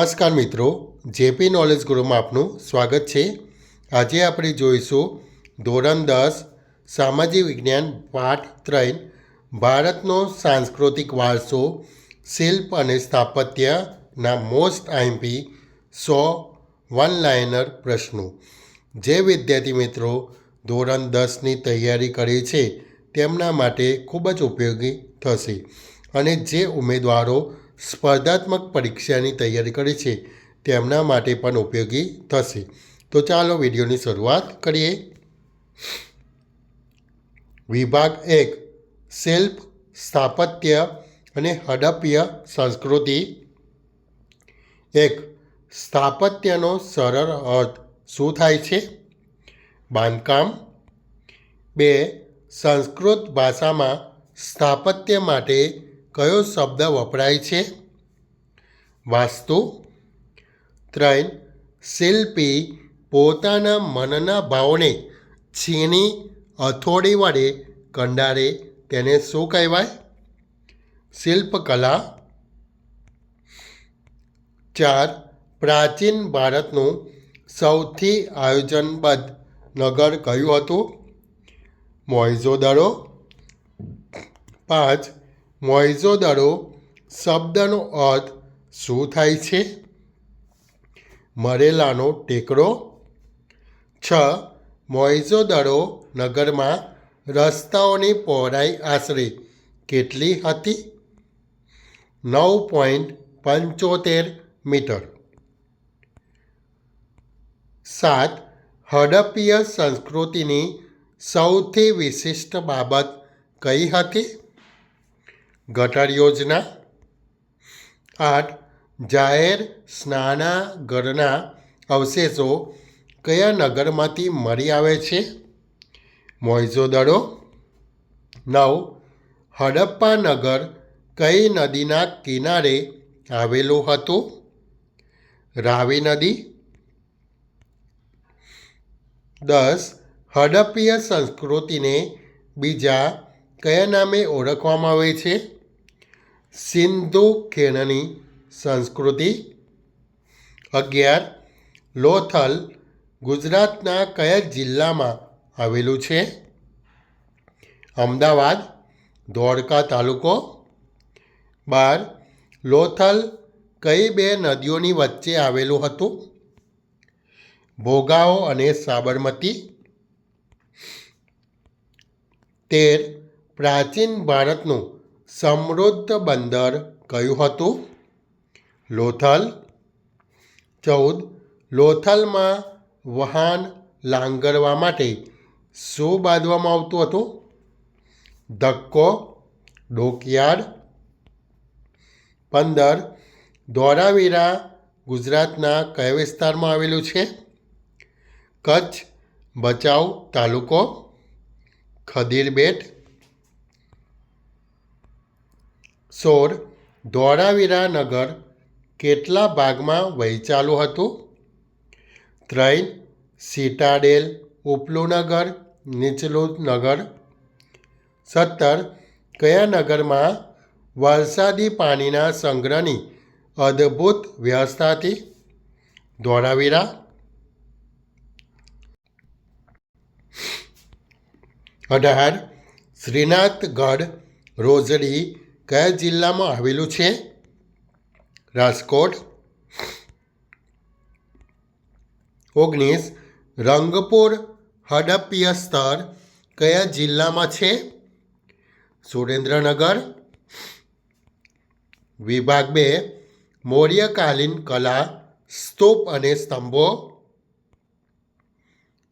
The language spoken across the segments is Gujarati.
નમસ્કાર મિત્રો, જેપી નોલેજ ગ્રુપમાં આપનું સ્વાગત છે. આજે આપણે જોઈશું ધોરણ દસ, સામાજિક વિજ્ઞાન, પાઠ ત્રણ, ભારતનો સાંસ્કૃતિક વારસો, શિલ્પ અને સ્થાપત્યના મોસ્ટ આઈમ્પી સો વન લાઇનર પ્રશ્નો. જે વિદ્યાર્થી મિત્રો ધોરણ દસની તૈયારી કરી છે, તેમના માટે ખૂબ જ ઉપયોગી થશે. અને જે ઉમેદવારો સ્પર્ધાત્મક પરીક્ષાની તૈયારી કરે છે. તેમના માટે પણ ઉપયોગી થશે. તો ચાલો વિડીયોની શરૂઆત કરીએ. વિભાગ એક, શિલ્પ, સ્થાપત્ય અને હડપ્ય સંસ્કૃતિ. એક, સ્થાપત્યનો સરળ અર્થ શું થાય છે? બાંધકામ. બે, સંસ્કૃત ભાષામાં સ્થાપત્ય માટે કયો શબ્દ વપરાય છે? વાસ્તુ. ત્રણ, શિલ્પી પોતાના મનના ભાવને છીણી હથોડી વડે કંડારે તેને શું કહેવાય? શિલ્પકલા. ચાર, પ્રાચીન ભારતનું સૌથી આયોજનબદ્ધ નગર કયું હતું? મોઇઝોદડો પાંચ મોઇઝોદડો શબ્દનો અર્થ શું થાય છે? મરેલાનો ટેકડો. છ. મોઇઝોદડો નગરમાં રસ્તાઓની પહોળાઈ આશરે કેટલી હતી? નવ પોઈન્ટ પંચોતેર મીટર. સાત. હડપ્પીય સંસ્કૃતિની સૌથી વિશિષ્ટ બાબત કઈ હતી? ગટર યોજના આઠ, જાહેર સ્નાનાગરના અવશેષો કયા નગરમાંથી મળી આવે છે? મોઇઝોદડો નવ, હડપ્પા નગર કઈ નદીના કિનારે આવેલું હતું? રાવી નદી. દસ, હડપ્પીય સંસ્કૃતિને બીજા કયા નામે ઓળખવામાં આવે છે? સિંધુ ખીણની સંસ્કૃતિ અગિયાર, લોથલ ગુજરાતના કયા જિલ્લામાં આવેલું છે? અમદાવાદ ધોળકા તાલુકો. બાર, લોથલ કઈ બે નદીઓની વચ્ચે આવેલું હતું? ભોગાવો અને સાબરમતી. તેર, પ્રાચીન ભારતનું સમૃદ્ધ બંદર કયું હતું? લોથલ. ચૌદ. લોથલમાં વહાણ લાંગરવા માટે શું બાંધવામાં આવતું હતું? ધક્કો. ડોકયાર્ડ. પંદર. ધોરાવીરા ગુજરાતના કયા વિસ્તારમાં આવેલું છે? કચ્છ. ભચાઉ તાલુકો. ખદીરબેટ. સોળ ધોળાવીરા નગર કેટલા ભાગમાં વહેંચાલું હતું? ત્રણ, સીટાડેલ ઉપલું નગર નીચલું નગર સત્તર, કયા નગરમાં વરસાદી પાણીના સંગ્રહની અદ્ભુત વ્યવસ્થા હતી? ધોળાવીરા. અઢાર, શ્રીનાથગઢ, રોજડી કયા જિલ્લામાં આવેલું છે? રાજકોટ. ઓગણીસ. રંગપુર. હડપ્પીય સ્તર કયા જિલ્લામાં છે? સુરેન્દ્રનગર. વિભાગ બે. મૌર્યકાલીન કલા, સ્તૂપ અને સ્તંભો.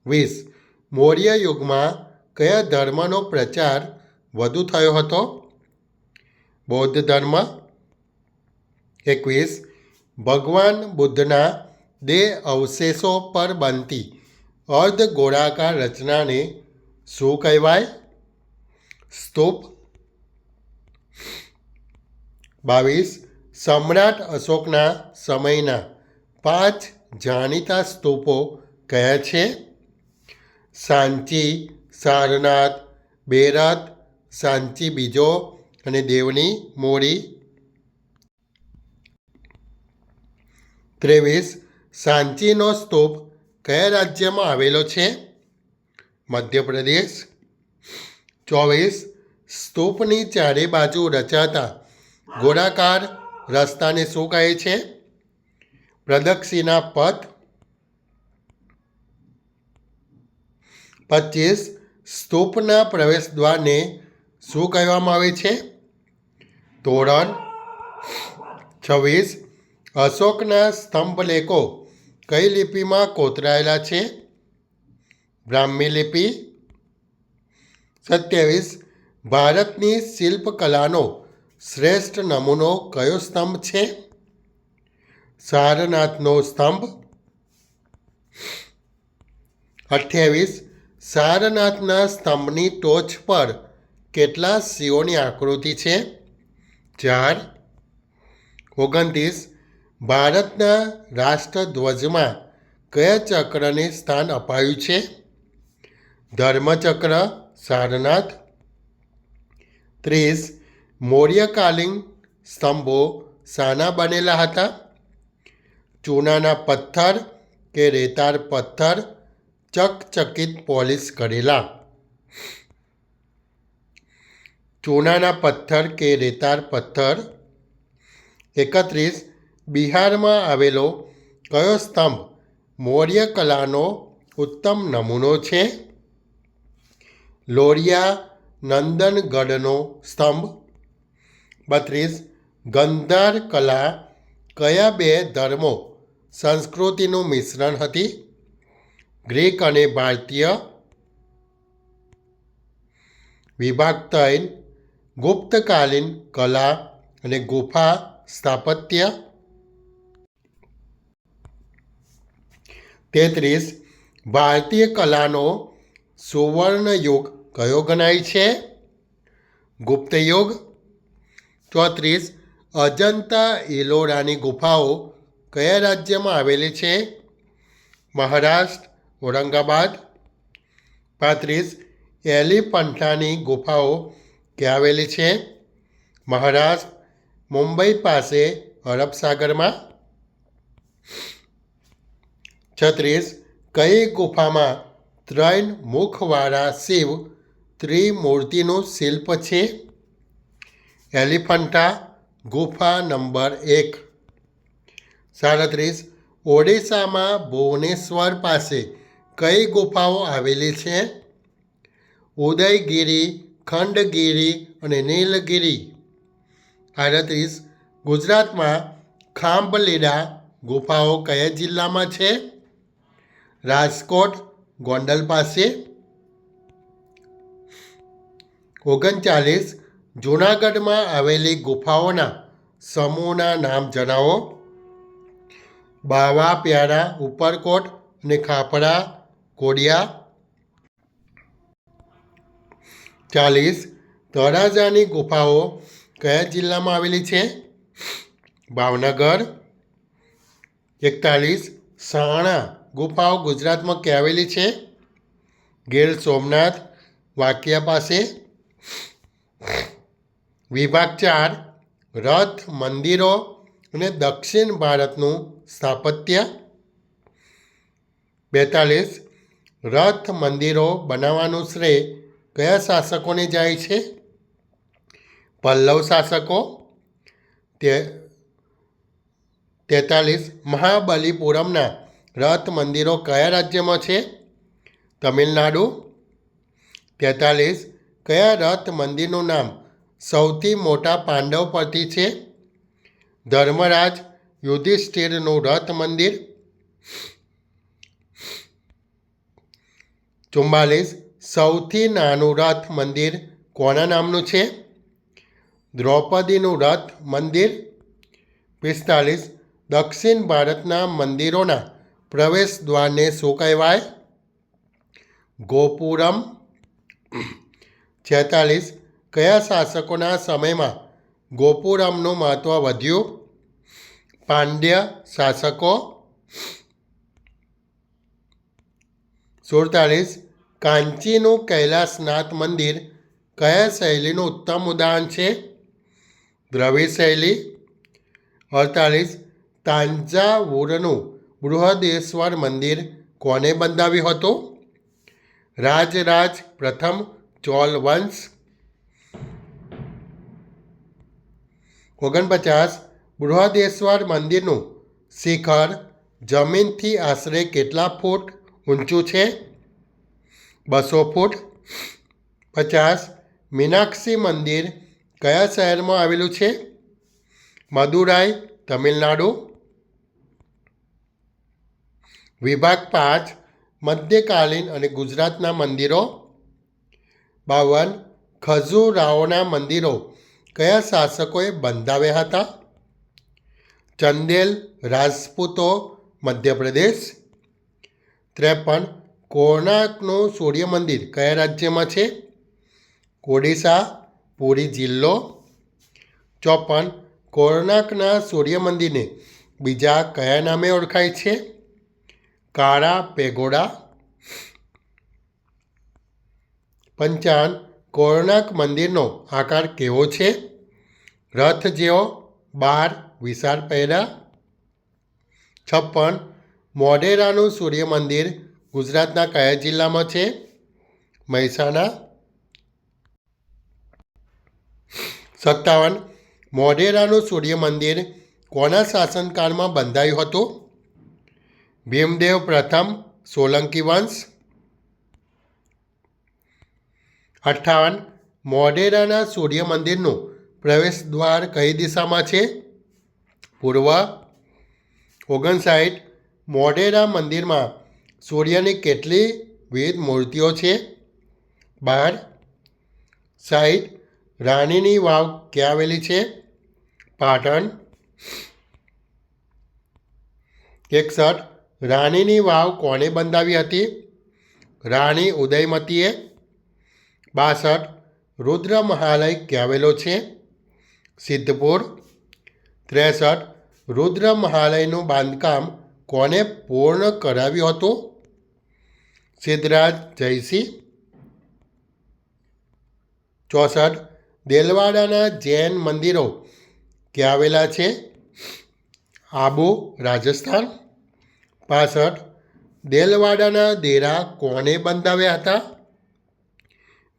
વીસ. મૌર્ય યુગમાં કયા ધર્મનો પ્રચાર વધુ થયો હતો? બૌદ્ધ ધર્મ એકવીસ, ભગવાન બુદ્ધના દેહ અવશેષો પર બનતી અર્ધ ગોળાકાર રચનાને શું કહેવાય? સ્તૂપ. બાવીસ, સમ્રાટ અશોકના સમયના પાંચ જાણીતા સ્તૂપો કયા છે? સાંચી, સારનાથ બેરત સાંચી બીજો અને દેવની મોરી ત્રેવીસ, સાંચીનો સ્તૂપ કયા રાજ્યમાં આવેલો છે? મધ્યપ્રદેશ. ચોવીસ, સ્તૂપની ચારે બાજુ રચાતા ગોળાકાર રસ્તાને શું કહે છે? પ્રદક્ષિણા પથ. પચીસ, સ્તૂપના પ્રવેશ દ્વારને શું કહેવામાં આવે છે? તોરણ છવ્વીસ. અશોકના સ્તંભલેખો કઈ લિપિમાં કોતરાયેલા છે? બ્રાહ્મી લિપિ. સત્યાવીસ. ભારતની શિલ્પકલાનો શ્રેષ્ઠ નમૂનો કયો સ્તંભ છે? સારનાથનો સ્તંભ. અઠ્યાવીસ. સારનાથના સ્તંભની ટોચ પર કેટલા શિવોની આકૃતિ છે? ચાર, ઓગણત્રીસ, ભારતના રાષ્ટ્રધ્વજમાં કયા ચક્રને સ્થાન અપાયું છે? ધર્મચક્ર, સારનાથ. ત્રીસ, મૌર્યકાલીન સ્તંભો શાના બનેલા હતા? ચૂનાના પથ્થર કે રેતાળ પથ્થર ચકચકિત પોલિશ કરેલા? ચૂનાના પથ્થર કે રેતાળ પથ્થર? એકત્રીસ. બિહારમાં આવેલો કયો સ્તંભ મૌર્ય કલાનો ઉત્તમ નમૂનો છે? લોરિયા નંદનગઢનો સ્તંભ. બત્રીસ. ગંધાર કલા કયા બે ધર્મો સંસ્કૃતિનું મિશ્રણ હતી? ગ્રીક અને ભારતીય. વિભાગ ત્રણ. ગુપ્તકાલીન કલા અને ગુફા સ્થાપત્ય તેત્રીસ, ભારતીય કલાનો સુવર્ણ યુગ કયો ગણાય છે? ગુપ્ત યુગ ચોત્રીસ, અજંતા ઇલોરાની ગુફાઓ કયા રાજ્યમાં આવેલી છે? મહારાષ્ટ્ર, ઔરંગાબાદ. પાંત્રીસ, એલિફન્ટાની ગુફાઓ ક્યાં આવેલી છે? મહારાષ્ટ્ર મુંબઈ પાસે અરબ સાગરમાં છત્રીસ, કઈ ગુફામાં ત્રણ મુખવાળા શિવ ત્રિમૂર્તિનું શિલ્પ છે? એલિફન્ટા, ગુફા નંબર એક. સાડત્રીસ, ઓડિશામાં ભુવનેશ્વર પાસે કઈ ગુફાઓ આવેલી છે? ઉદયગીરી ખંડગીરી અને નીલગીરી. આડત્રીસ ગુજરાતમાં ખાંભલીડા ગુફાઓ કયા જિલ્લામાં છે? રાજકોટ, ગોંડલ પાસે. ઓગણચાલીસ જૂનાગઢમાં આવેલી ગુફાઓના સમૂહના નામ જણાવો. બાવા પ્યારા ઉપરકોટ અને ખાપરા કોડિયા. ચાલીસ. તળાજાની ગુફાઓ કયા જિલ્લામાં આવેલી છે? ભાવનગર. એકતાલીસ. સાણા. ગુફાઓ ગુજરાતમાં ક્યાં આવેલી છે? ગીર સોમનાથ. વાકિયા પાસે. વિભાગ ચાર. રથ, મંદિરો અને દક્ષિણ ભારતનું સ્થાપત્ય. બેતાલીસ. રથ, મંદિરો બનાવવાનું શ્રેય કયા શાસકોને જાય છે? પલ્લવ શાસકો, તે તેતાલીસ મહાબલીપુરમના રથ મંદિરો કયા રાજ્યમાં છે? તમિલનાડુ. તેતાલીસ કયા રથ મંદિરનું નામ સૌથી મોટા પાંડવ પરથી છે? ધર્મરાજ યુધિષ્ઠિરનું રથ મંદિર. ચુમ્માલીસ સૌથી નાનું રથ મંદિર કોના નામનું છે? દ્રૌપદીનું રથ મંદિર પિસ્તાલીસ. દક્ષિણ ભારતના મંદિરોના પ્રવેશ દ્વારને શું કહેવાય? ગોપુરમ. છેતાલીસ. કયા શાસકોના સમયમાં ગોપુરમનું મહત્ત્વ વધ્યું? પાંડ્ય શાસકો. સુડતાલીસ. કાંચીનું કૈલાસનાથ મંદિર કયા શૈલીનું ઉત્તમ ઉદાહરણ છે? દ્રવિડ શૈલી, અડતાલીસ તાંજાવુરનું બૃહદેશ્વર મંદિર કોને બંધાવ્યું હતું? રાજરાજ પ્રથમ ચોલ વંશ ઓગણપચાસ, બૃહદેશ્વર મંદિરનું શિખર જમીનથી આશરે કેટલા ફૂટ ઊંચું છે? બસો ફૂટ, પચાસ. મીનાક્ષી મંદિર કયા શહેરમાં આવેલું છે? મદુરાઈ, તમિલનાડુ. વિભાગ પાંચ, મધ્યકાલીન અને ગુજરાતના મંદિરો. બાવન ખજુરાઓના મંદિરો. કયા શાસકોએ બંધાવ્યા હતા? ચંદેલ, રાજપૂતો, મધ્યપ્રદેશ. ત્રેપન કોણાર્કનું સૂર્ય મંદિર કયા રાજ્યમાં છે? ઓડિશા, પુરી જિલ્લો. ચોપન, કોણાર્કના સૂર્ય મંદિરને બીજા કયા નામે ઓળખાય છે? કાળા, પેગોડા. પંચાન કોણાર્ક મંદિરનો આકાર કેવો છે? રથ જેવો, બાર, વિશાળ પહેરા. છપ્પન, મોઢેરાનું સૂર્ય મંદિર ગુજરાતના કયા જિલ્લામાં છે? મહેસાણા. સત્તાવન. મોઢેરાનું સૂર્ય મંદિર કોના શાસનકાળમાં બંધાયું હતું? ભીમદેવ પ્રથમ, સોલંકી વંશ. અઠ્ઠાવન. મોઢેરાના સૂર્ય મંદિરનું પ્રવેશ દ્વાર કઈ દિશામાં છે? પૂર્વ. ઓગણસાઠ. મોઢેરા મંદિરમાં સૂર્યની કેટલી વિવિધ મૂર્તિઓ છે? બાર. સાઈડ રાણીની વાવ ક્યાં આવેલી છે? પાટણ. એકસઠ. રાણીની વાવ કોણે બંધાવી હતી? રાણી ઉદયમતીએ. બાસઠ. રુદ્ર મહાલય ક્યાં આવેલો છે? સિદ્ધપુર. ત્રેસઠ. રુદ્ર મહાલયનું બાંધકામ કોને પૂર્ણ કરાવ્યો હતો? સિદ્ધરાજ, જયસિંહ. ચોસઠ, દેલવાડાના જૈન મંદિરો ક્યાં આવેલા છે? આબુ, રાજસ્થાન. પાસઠ, દેલવાડાના દેરા કોને બંધાવ્યા હતા?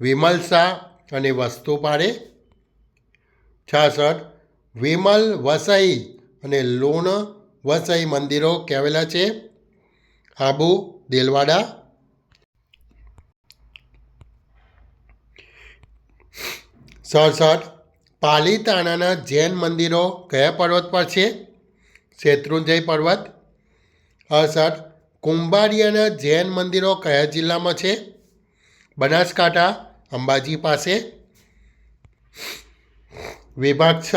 વિમલ શાહ અને વસ્તુપાળે છાસઠ, વિમલ વસઈ અને લોણ વસઈ મંદિરો કહેવેલા છે. આબુ, દેલવાડા. સડસઠ, પાલીતાણાના જૈન મંદિરો કયા પર્વત પર છે? શેત્રુંજય પર્વત. અડસઠ, કુંભારિયાના જૈન મંદિરો કયા જિલ્લામાં છે? બનાસકાંઠા, અંબાજી પાસે. વિભાગ છ,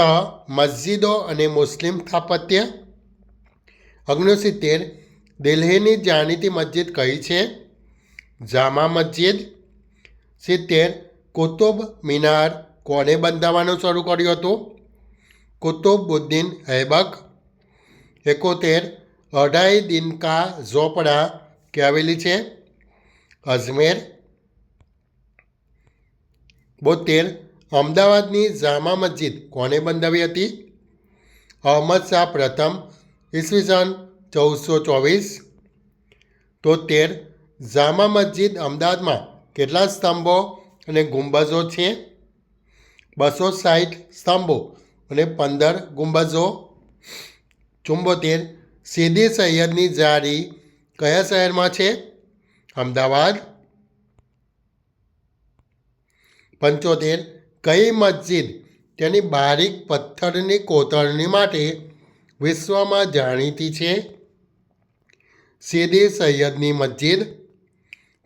મસ્જિદો અને મુસ્લિમ સ્થાપત્ય. ઓગણસિત્તેર દિલ્હીની જાણીતી મસ્જિદ કઈ છે? જામા મસ્જિદ. સિત્તેર, કુતુબ મિનાર. કોને બંધાવવાનું શરૂ કર્યું હતું? કુતુબુદ્દીન ઐબક એકોતેર, અઢાઈ દિનકા ઝોપડા કે આવેલી છે. અજમેર. બોતેર, અમદાવાદની જામા મસ્જિદ કોને બંધાવી હતી? અહમદ શાહ પ્રથમ ઈસવીસન ચૌદસો ચોવીસ. તોતેર, જામા મસ્જિદ અમદાવાદમાં કેટલા સ્તંભો અને ગુંબજો છે? બસો સાઠ સ્તંભો અને પંદર ગુંબજો. ચુંબોતેર સીદી સૈયદની જારી કયા શહેરમાં છે? અમદાવાદ. પંચોતેર, કઈ મસ્જિદ તેની બારીક પથ્થરની કોતરણી માટે વિશ્વમાં જાણીતી છે. સીદી સૈયદની મસ્જિદ.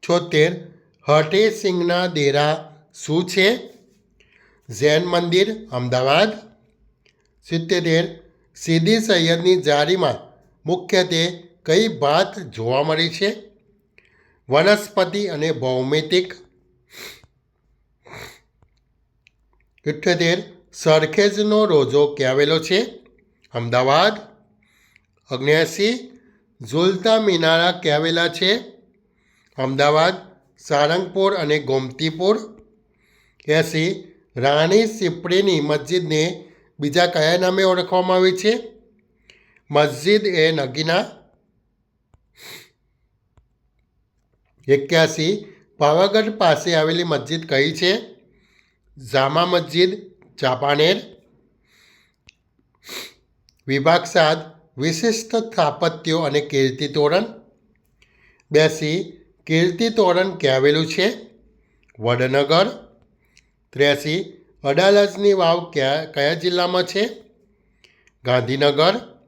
છોતેર હઠે સિંહના દેરા શું છે? જૈન મંદિર, અમદાવાદ. સિત્તેર, સીદી સૈયદની જારીમાં મુખ્યત્વે કઈ ભાત જોવા મળી છે? વનસ્પતિ અને ભૌમિતિક. ઇઠ્ઠોતેર સરખેજનો રોજો ક્યાં આવેલો છે. અમદાવાદ, અગ્નેસી, ઝુલતા મિનારા ક્યાં આવેલા છે. અમદાવાદ, સારંગપુર અને ગોમતીપુર. એસી, રાણી સિપડીની મસ્જિદને બીજા કયા નામે ઓળખવામાં આવી છે? મસ્જિદ એ નગીના. એક્યાસી, પાવાગઢ પાસે આવેલી મસ્જિદ કઈ છે? જામા મસ્જિદ ચાંપાનેર વિભાગ સાત, વિશિષ્ટ સ્થાપત્યો અને કીર્તિ તોરણ. બેસી, કીર્તિ તોરણ ક્યાં આવેલું છે? વડનગર. ત્રેસી, અડાલજની વાવ ક્યાં, કયા જિલ્લામાં છે? ગાંધીનગર.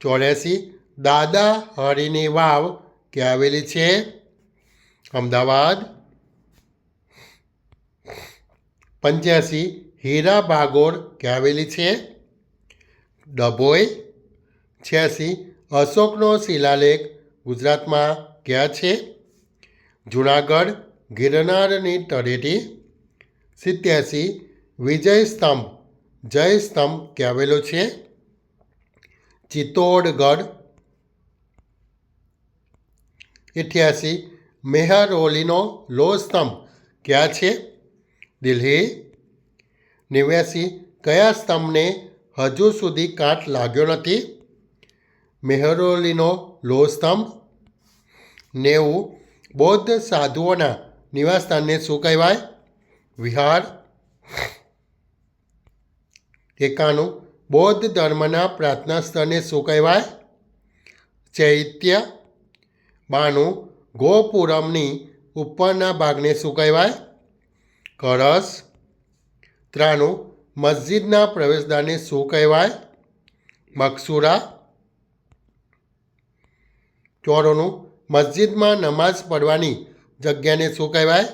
ચોર્યાસી, દાદા હરિની વાવ ક્યાં આવેલી છે? અમદાવાદ. પંચ્યાસી, હીરા ભાગોળ ક્યાં આવેલી છે? ડભોઈ છ્યાસી અશોકનો શિલાલેખ ગુજરાતમાં ક્યાં છે? જુનાગઢ, ગિરનારની તળેટી. સિત્યાસી, વિજય સ્તંભ. જય સ્તંભ ક્યાવેલો છે? ચિત્તોડગઢ. અઠ્યાસી મેહરોલીનો લો સ્તંભ ક્યાં છે? દિલ્હી. નેવ્યાસી, કયા સ્તંભને હજુ સુધી કાટ લાગ્યો નથી. મેહરોલીનો લો સ્તંભ નેવું બૌદ્ધ સાધુઓના નિવાસસ્થાનને શું કહેવાય? વિહાર. એકાણું બૌદ્ધ ધર્મના પ્રાર્થના સ્થળને શું કહેવાય? ચૈત્ય. બાણું ગોપુરમની ઉપરના ભાગને શું કહેવાય? કરસ ત્રાણું મસ્જિદના પ્રવેશદ્વારને શું કહેવાય? મકસુરા ચોરોનું, મસ્જિદમાં નમાઝ પડવાની જગ્યાને શું કહેવાય?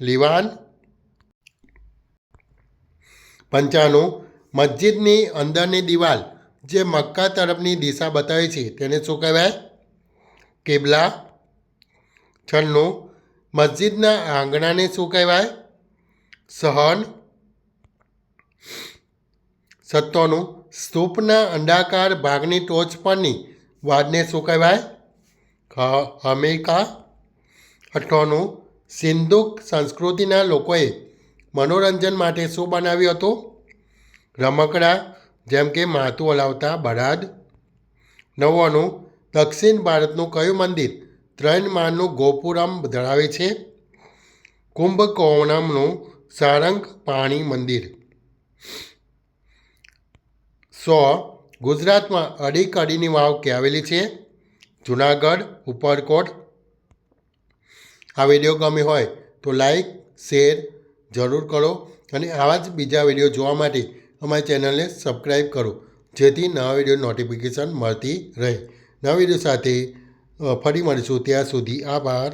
લીવાન. પંચાણું મસ્જિદની અંદરની દિવાલ જે મક્કા તરફની દિશા બતાવે છે તેને શું કહેવાય? કેબલા. છન્નું, મસ્જિદના આંગણાને શું કહેવાય? સહન. સત્તાનું સ્તૂપના અંડાકાર ભાગની ટોચ પરની વાદને શું કહેવાય? હમેકા અઠ્ઠાણું સિંધુક સંસ્કૃતિના લોકોએ મનોરંજન માટે શું બનાવ્યું હતું? રમકડા, જેમ કે માથું હલાવતા બળાદ નવોનું દક્ષિણ ભારતનું કયું મંદિર ત્રણ માળનું ગોપુરમ ધરાવે છે? કુંભકોણમનું સારંગ પાણી મંદિર. સો ગુજરાતમાં અડી કડીની વાવ કહેવેલી છે. જુનાગઢ, ઉપરકોટ. આ વીડિયો ગમે હોય તો લાઈક શેર જરૂર કરો અને આવા જ બીજા વીડિયો જોવા માટે અમારી ચેનલને સબસ્ક્રાઈબ કરો, જેથી નવા વીડિયો નોટિફિકેશન મળતી રહે. નવા વીડિયો સાથે ફરી મળીશું. ત્યાં સુધી આભાર.